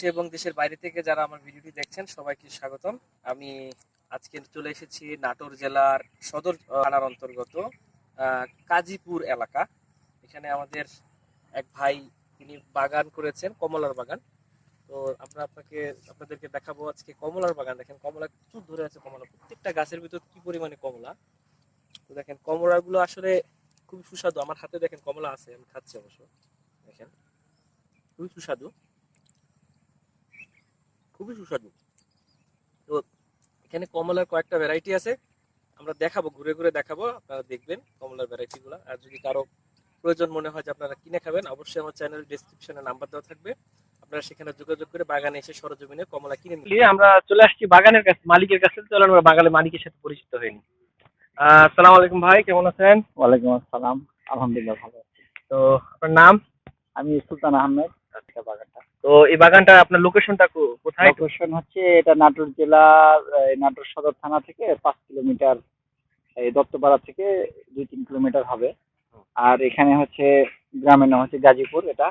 দেশে এবং দেশের বাইরে থেকে যারা আমার ভিডিওটি দেখছেন, সবাইকে স্বাগতম। আমি আজকে চলে এসেছি নাটোর জেলার সদর থানার অন্তর্গত কাজীপুর এলাকা। এখানে আমাদের এক ভাই, তিনি বাগান করেছেন, কমলার বাগান। তো আমরা আপনাকে, আপনাদেরকে দেখাবো আজকে কমলার বাগান। দেখেন, কমলা প্রচুর ধরে আছে কমলা। প্রত্যেকটা গাছের ভিতর কি পরিমাণে কমলা? তো দেখেন, কমলাগুলো আসলে খুব সুস্বাদু। আমার হাতে দেখেন কমলা আছে, আমি খাচ্ছি অবশ্য। দেখেন, খুবই সুস্বাদু। খুবই সুস্বাদু। তো এখানে কমলার কয়েকটা ভ্যারাইটি আছে। আমরা দেখাবো ঘুরে ঘুরে দেখাবো আপনারা দেখবেন কমলার ভ্যারাইটি গুলো। আর যদি কারও প্রয়োজন মনে হয় যে আপনারা কিনে খাবেন অবশ্যই আমার চ্যানেল ডিসক্রিপশনে নাম্বার দেওয়া থাকবে। আপনারা সেখানে যোগাযোগ করে বাগানে এসে সরজমিনে কমলা কিনে নিয়ে আমরা চলে আসছি বাগানের কাছে মালিকের কাছে। চলে আমরা বাগানের মালিকের সাথে পরিচিত হয়নি আসসালামু আলাইকুম ভাই কেমন আছেন? ওয়ালাইকুম আসসালাম আলহামদুলিল্লাহ ভালো আছি। তো আপনার নাম? আমি সুলতান আহমেদ আজকে বাগানটা। তো এই বাগানটা আপনার লোকেশনটা কোথায়? লোকেশন হচ্ছে এটা নাটোর জেলার এই নাটোর সদর থানা থেকে পাঁচ কিলোমিটার এই দত্তপাড়া থেকে দুই তিন কিলোমিটার হবে। আর এখানে হচ্ছে গ্রামের নাম হচ্ছে গাজীপুর এটা।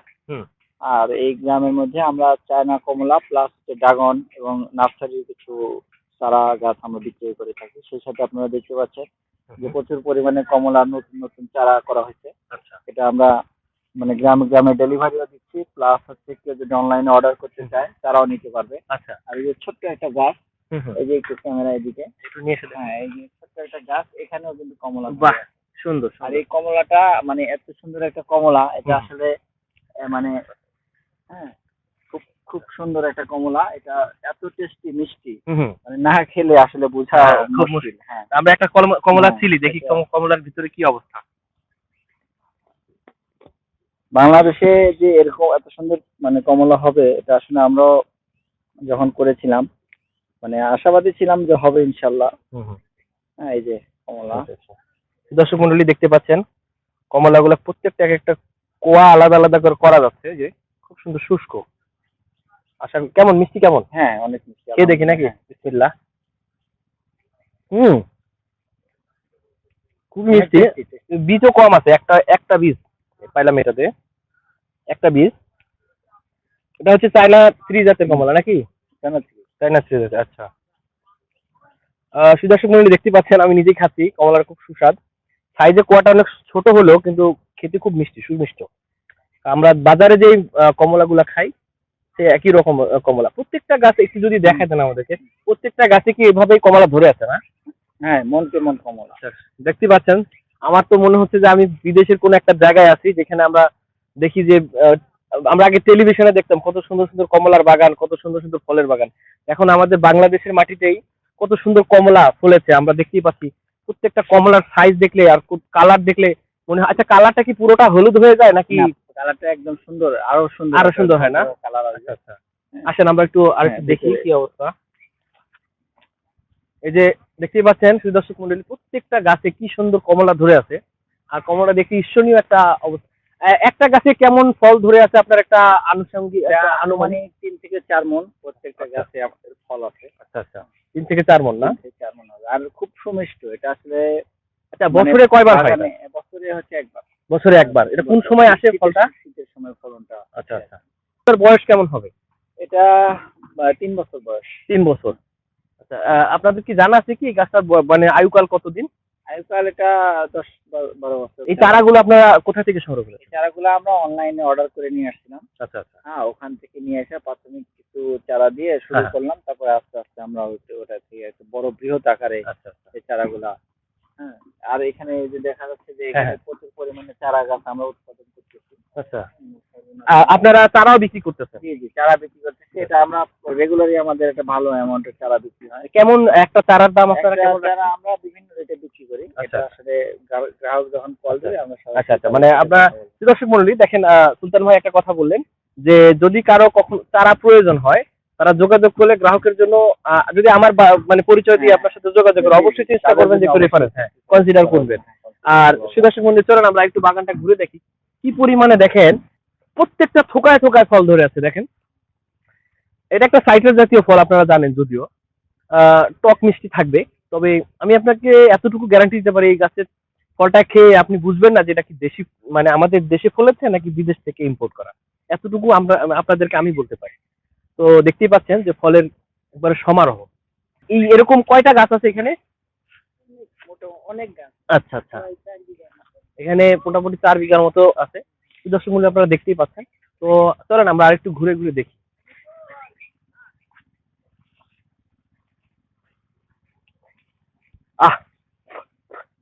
আর এই গ্রামের মধ্যে আমরা চায়না কমলা প্লাস হচ্ছে ড্রাগন এবং নার্সারির কিছু চারা গাছ আমরা বিক্রি করে থাকি। সেই সাথে আপনারা দেখতে পাচ্ছেন যে প্রচুর পরিমাণে কমলা নতুন নতুন চারা করা হয়েছে। আচ্ছা। এটা আমরা মানে গ্রামে গ্রামে ডেলিভারিও দিচ্ছি প্লাস হচ্ছে কেউ যদি অনলাইনে অর্ডার করতে চায় তারাও নিতে পারবে। আচ্ছা। আর এই যে ছোট্ট একটা গাছ এই যে একটু ক্যামেরা এদিকে একটু নিয়ে এসে হ্যাঁ এই যে ছোট্ট একটা গাছ এখানেও কিন্তু কমলা বাহ সুন্দর আর এই কমলাটা মানে এত সুন্দর একটা কমলা এটা আসলে মানে হ্যাঁ খুব খুব সুন্দর একটা কমলা এটা এত টেস্টি মিষ্টি। মানে না খেলে আসলে বোঝা হ্যাঁ, খুব মুশকিল হ্যাঁ। আমরা একটা কমলা হ্যাঁ, ছিলি দেখি। কমলার ভিতরে কি অবস্থা। বাংলাদেশে যে এরকম এত সুন্দর মানে কমলা হবে এটা আসলে আমরাও যখন করেছিলাম মানে আশাবাদী ছিলাম যে হবে ইনশাল্লাহ। হ্যাঁ এই যে কমলা। দর্শক মন্ডলী দেখতে পাচ্ছেন কমলাগুলো প্রত্যেকটা এক একটা কোয়া আলাদা আলাদা করে করা যাচ্ছে যে খুব সুন্দর শুষ্ক। আশা কেমন মিষ্টি কেমন? হ্যাঁ অনেক মিষ্টি খেয়ে দেখি নাকি? হ্যাঁ। বিসমিল্লাহ। হুম। খুব মিষ্টি। tasty। বীজও কম আছে একটা একটা বীজ। পাইলাম এটাতে। একটা বীজ। এটা হচ্ছে চায়না থ্রি জাতের কমলা নাকি? চায়না থ্রি জাতের আচ্ছা। সুদর্শক মন্ডলী দেখতে পাচ্ছেন আমি নিজেই খাচ্ছি কমলার খুব সুস্বাদ। সাইজে কোয়াটা অনেক ছোট হলেও কিন্তু খেতে খুব মিষ্টি সুমিষ্ট। আমরা বাজারে যে কমলাগুলা খাই সে একই রকম কমলা। প্রত্যেকটা গাছে একটু যদি দেখাতেন আমাদেরকে প্রত্যেকটা গাছে কি এভাবেই কমলা ধরে আছে না? হ্যাঁ মন কে মন কমলা। দেখতে পাচ্ছেন আমার তো মনে হচ্ছে যে আমি বিদেশের কোন একটা জায়গায় আছি যেখানে আমরা দেখি যে আমরা আগে টেলিভিশনে দেখতাম কত সুন্দর সুন্দর কমলার বাগান কত সুন্দর সুন্দর ফলের বাগান। এখন আমাদের বাংলাদেশের মাটিতেই কত সুন্দর কমলা ফলেছে আমরা দেখতেই পাচ্ছি। প্রত্যেকটা কমলার সাইজ দেখলে আর কালার দেখলে মনে হয় আচ্ছা কালারটা কি পুরোটা হলুদ হয়ে যায় নাকি কালারটা একদম সুন্দর আরও সুন্দর আরও সুন্দর হয় না? কালার আসবে আচ্ছা আসেন আমরা একটু আর হ্যাঁ, দেখি। কি অবস্থা। এই যে দেখতেই পাচ্ছেন সুদর্শক মন্ডলী প্রত্যেকটা গাছে কি সুন্দর কমলা ধরে আছে। আর কমলা দেখে ঈর্ষণীয় একটা অবস্থা। একটা গাছে কেমন ফল ধরে আছে আপনার একটা আনুষঙ্গিক আনুমানিক? তিন থেকে চার মন প্রত্যেকটা আচ্ছা। গাছে আমাদের ফল আছে। আচ্ছা আচ্ছা। তিন থেকে চার মন না? চার মন হবে। আর খুব সুমিষ্ট এটা আসলে আচ্ছা মানে বছরে কয়বার হয়? বছরে হচ্ছে একবার। বছরে একবার। এটা কোন সময় আসে ফলটা? শীতের সময় ফলনটা আচ্ছা আচ্ছা। বয়স কেমন হবে? এটা তিন বছর বয়স। তিন বছর। আচ্ছা আপনাদের কি জানা আছে কি এই গাছটার মানে আয়ুকাল কতদিন? আজকাল এটা দশ বারো- বছর। এই চারাগুলো আপনারা কোথা থেকে সংগ্রহ করেন চারাগুলো আমরা অনলাইনে অর্ডার করে নিয়ে আসছিলাম। আচ্ছা আচ্ছা। হ্যাঁ ওখান থেকে নিয়ে এসে প্রাথমিক কিছু চারা দিয়ে শুরু হ্যাঁ। করলাম তারপরে আস্তে আস্তে আমরা ওটা থেকে একটা বড় বৃহৎ আকারে আচ্ছা আচ্ছা। এই চারাগুলা হ্যাঁ। আর এখানে যে দেখা যাচ্ছে যে এখানে হ্যাঁ। প্রচুর পরিমাণে চারা গাছ আমরা উৎপাদন করতেছি। আচ্ছা। আপনারা চারাও বিক্রি করতেছেন? জি জি চারা বিক্রি করতেছি। এটা আমরা রেগুলারই আমাদের একটা ভালো অ্যামাউন্টের চারা বিক্রি হয়। কেমন একটা চারার দাম আপনারা কেমন চারা আমরা বিভিন্ন রেটে বিক্রি করি। আচ্ছা। এটা আসলে গ্রাহক- যখন কল দেবে আমরা আচ্ছা, আচ্ছা, মানে আপনারা- দর্শক মন্ডলী দেখেন সুলতান ভাই একটা কথা বললেন যে যদি কারও কখন চারা প্রয়োজন হয় তারা যোগাযোগ করলে গ্রাহকের জন্য যদি আমার মানে পরিচয় দিয়ে হ্যাঁ। আপনার সাথে যোগাযোগ করে অবশ্যই চেষ্টা করবেন যে একটু রেফারেন্স হ্যাঁ কনসিডার করবেন। আর সুদর্শক মন্দির চলেন আমরা একটু বাগানটা ঘুরে দেখি। কি পরিমাণে দেখেন প্রত্যেকটা থোকায় থোকায় ফল ধরে আছে দেখেন। এটা একটা সাইট্রাস জাতীয় ফল আপনারা জানেন যদিও। টক মিষ্টি থাকবে। তবে আমি আপনাকে এতটুকু গ্যারান্টি দিতে পারি এই গাছের ফলটা খেয়ে আপনি বুঝবেন না যে এটা কি দেশি মানে আমাদের দেশে ফলেছে নাকি বিদেশ থেকে ইম্পোর্ট করা। এতটুকু আমরা আপনাদেরকে আমি বলতে পারি। তো দেখতেই পাচ্ছেন যে ফলের একবারে সমারোহ। এই এরকম কয়টা গাছ আছে এখানে? অনেক গাছ। আচ্ছা আচ্ছা। এখানে মোটামুটি চার বিঘার মতো আছে। দর্শক মূল্য আপনারা দেখতেই পাচ্ছেন। তো চলেন, আমরা আরেকটু ঘুরে ঘুরে দেখি। আহ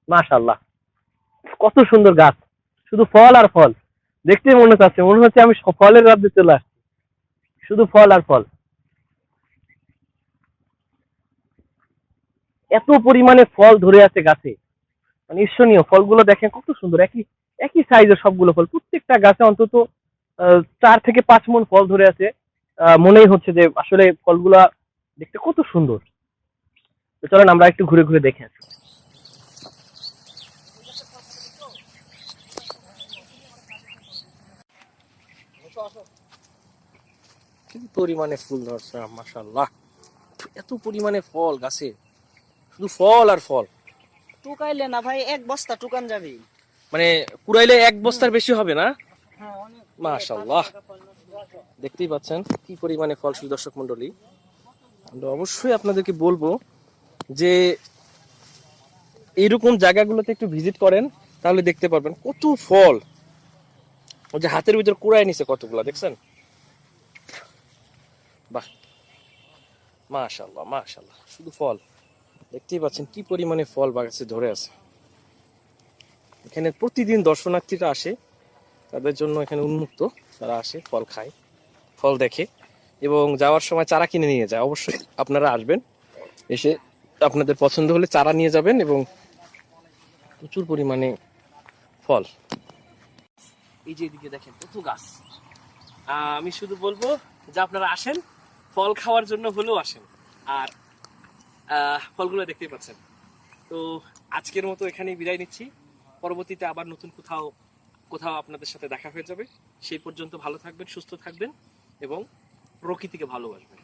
মাশাল্লাহ কত সুন্দর গাছ। শুধু ফল আর ফল। দেখতে মনে হচ্ছে মনে হচ্ছে আমি ফলের রাজ্যে চলে আসছি। শুধু ফল আর ফল। এত পরিমাণে ফল ধরে আছে গাছে। মানে ঈর্ষণীয় ফলগুলো দেখেন কত সুন্দর, একই একই সাইজের সবগুলো ফল। প্রত্যেকটা গাছে অন্তত চার থেকে পাঁচ মন ফল ধরে আছে। মনেই হচ্ছে যে আসলে ফলগুলা দেখতে কত সুন্দর। চলেন আমরা একটু ঘুরে ঘুরে দেখে আসি। পরিমাণে ফুল ধরছে মাশাল্লাহ এত পরিমাণে ফল গাছে। শুধু ফল আর ফল। টুকাইলে না ভাই এক বস্তা টুকান যাবে। মানে কুড়াইলে এক বস্তার বেশি হবে না? হ্যাঁ মাশাল্লাহ দেখতেই পাচ্ছেন কি পরিমাণে ফল শুধু দর্শক মন্ডলী আমরা অবশ্যই আপনাদেরকে বলব যে এইরকম জায়গাগুলোতে একটু ভিজিট করেন তাহলে দেখতে পারবেন কত ফল। ওই যে হাতের ভিতর কুড়ায় নিছে কতগুলা দেখছেন? বাহ। মাশাল্লাহ মাশাল্লাহ শুধু ফল। দেখতেই পাচ্ছেন কি পরিমাণে ফল বাগাছে ধরে আছে। এখানে প্রতিদিন দর্শনার্থীরা আসে, তাদের জন্য এখানে উন্মুক্ত। তারা আসে, ফল খায়, ফল দেখে এবং যাওয়ার সময় চারা কিনে নিয়ে যায়। অবশ্যই আপনারা আসবেন, এসে আপনাদের পছন্দ হলে চারা নিয়ে যাবেন এবং প্রচুর পরিমাণে ফল। এই যে এদিকে দেখেন, কত গাছ। আমি শুধু বলব যে আপনারা আসেন, ফল খাওয়ার জন্য হলেও আসেন। আর ফলগুলো দেখতেই পাচ্ছেন। তো আজকের মতো এখানেই বিদায় নিচ্ছি। পরবর্তীতে আবার নতুন কোথাও কোথাও আপনাদের সাথে দেখা হয়ে যাবে। সেই পর্যন্ত ভালো থাকবেন, সুস্থ থাকবেন এবং প্রকৃতিকে ভালোবাসবেন।